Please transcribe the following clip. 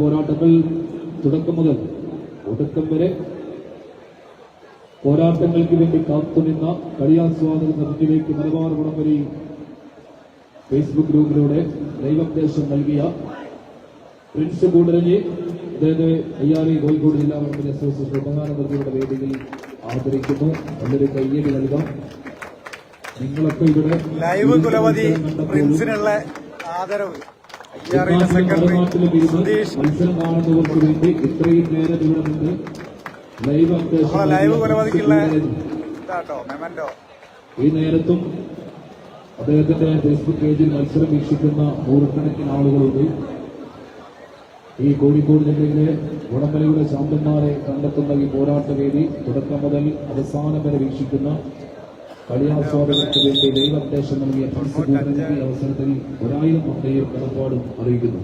പോരാട്ടങ്ങൾ തുടക്കം മുതൽ ഒടുക്കം വരെ പോരാട്ടങ്ങൾക്ക് വേണ്ടി കാത്തുനിന്ന കളിയാസ്വാദക സമിതിയിലേക്ക് മലബാർ വടംവലി ഫേസ്ബുക്ക് ഗ്രൂപ്പിലൂടെ ലൈവ് അപ്ഡേഷൻ നൽകിയ പ്രിൻസ് കൂടരഞ്ഞി അദ്ദേഹത്തെ അയ്യാറി കോഴിക്കോട് ജില്ലാ ഗവൺമെന്റ് അസോസിയേഷൻ ഉപകാരമന്ത്രിയുടെ വേദിയിൽ ആദരിക്കുന്നു. നല്ലൊരു കയ്യടി നൽകാം. നിങ്ങളൊക്കെ ഇവിടെ ലൈവ് കുലപതി പ്രിൻസിനുള്ള ആദരവ്. Live memento. ഈ നേരത്തും അദ്ദേഹത്തിന്റെ ഫേസ്ബുക്ക് പേജിൽ മത്സരം വീക്ഷിക്കുന്ന നൂറുകണക്കിന് ആളുകളുണ്ട്. ഈ കോഴിക്കോട് ജില്ലയിലെ വടംവലിയുടെ ശാന്തന്മാരെ കണ്ടെത്തുന്ന ഈ പോരാട്ട വേദി തുടക്കം മുതൽ അവസാനം വരെ വീക്ഷിക്കുന്ന കളിയാസ്വാദകർക്ക് വേണ്ടി അപ്ഡേഷൻ നൽകിയ അവസരത്തിൽ ഒരായിരം കൊണ്ടയും കടപ്പാടും അറിയിക്കുന്നു.